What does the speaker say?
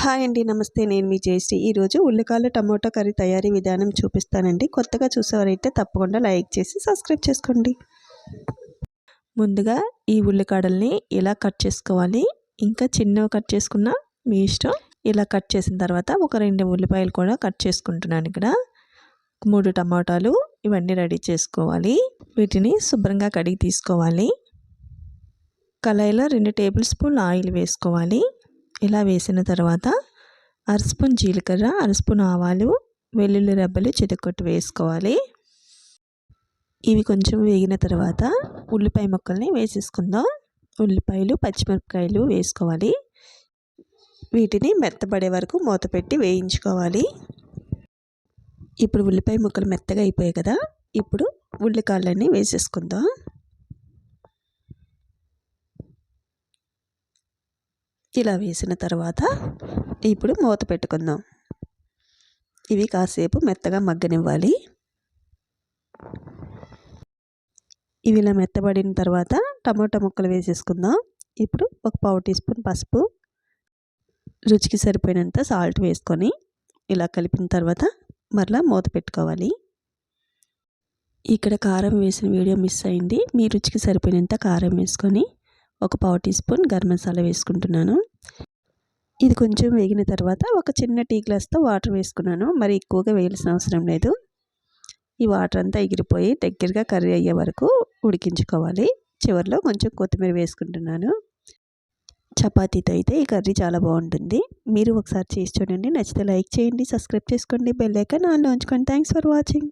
Hi అండి నమస్తే. నేను మీ జేసి ఈరోజు ఉల్లికాయలు టమోటా కర్రీ తయారీ విధానం చూపిస్తానండి. కొత్తగా చూసేవారైతే తప్పకుండా లైక్ చేసి సబ్స్క్రైబ్ చేసుకోండి. ముందుగా ఈ ఉల్లికాడల్ని ఇలా కట్ చేసుకోవాలి ఇంకా చిన్నవి కట్ చేసుకున్న మీ ఇష్టం. ఇలా కట్ చేసిన తర్వాత ఒక రెండు ఉల్లిపాయలు కూడా కట్ చేసుకుంటున్నాను ఇక్కడ. మూడు టమాటాలు ఇవన్నీ రెడీ చేసుకోవాలి. వీటిని శుభ్రంగా కడిగి తీసుకోవాలి. కళాయిలో రెండు టేబుల్ స్పూన్ ఆయిల్ వేసుకోవాలి. ఇలా వేసిన తర్వాత అరస్పూన్ జీలకర్ర అరస్పూన్ ఆవాలు వెల్లుల్లి రెబ్బలు చితకొట్టు వేసుకోవాలి. ఇవి కొంచెం వేగిన తర్వాత ఉల్లిపాయ ముక్కల్ని వేసేసుకుందాం. ఉల్లిపాయలు పచ్చిమిరపకాయలు వేసుకోవాలి. వీటిని మెత్తబడే వరకు మూత పెట్టి వేయించుకోవాలి. ఇప్పుడు ఉల్లిపాయ ముక్కలు మెత్తగా అయిపోయాయి కదా ఇప్పుడు ఉల్లికాళ్ళన్నీ వేసేసుకుందాం. ఇలా వేసిన తర్వాత ఇప్పుడు మూత పెట్టుకుందాం. ఇవి కాసేపు మెత్తగా మగ్గనివ్వాలి. ఇవి ఇలా మెత్తబడిన తర్వాత టమాటా ముక్కలు వేసేసుకుందాం. ఇప్పుడు ఒక పావు టీ స్పూన్ పసుపు రుచికి సరిపోయినంత సాల్ట్ వేసుకొని ఇలా కలిపిన తర్వాత మరలా మూత పెట్టుకోవాలి. ఇక్కడ కారం వేసిన వీడియో మిస్ అయింది. మీ రుచికి సరిపోయినంత కారం వేసుకొని ఒక పావు టీ స్పూన్ గరం మసాలా వేసుకుంటున్నాను. ఇది కొంచెం వేగిన తర్వాత ఒక చిన్న టీ గ్లాస్తో వాటర్ వేసుకున్నాను. మరి ఎక్కువగా వేయాల్సిన అవసరం లేదు. ఈ వాటర్ అంతా ఎగిరిపోయి దగ్గరగా కర్రీ అయ్యే వరకు ఉడికించుకోవాలి. చివరిలో కొంచెం కొత్తిమీర వేసుకుంటున్నాను. చపాతీతో అయితే ఈ కర్రీ చాలా బాగుంటుంది. మీరు ఒకసారి చేసి చూడండి. నచ్చితే లైక్ చేయండి సబ్స్క్రైబ్ చేసుకోండి బెల్ ఐకాన్ ఆన్లో ఉంచుకోండి. Thanks for watching.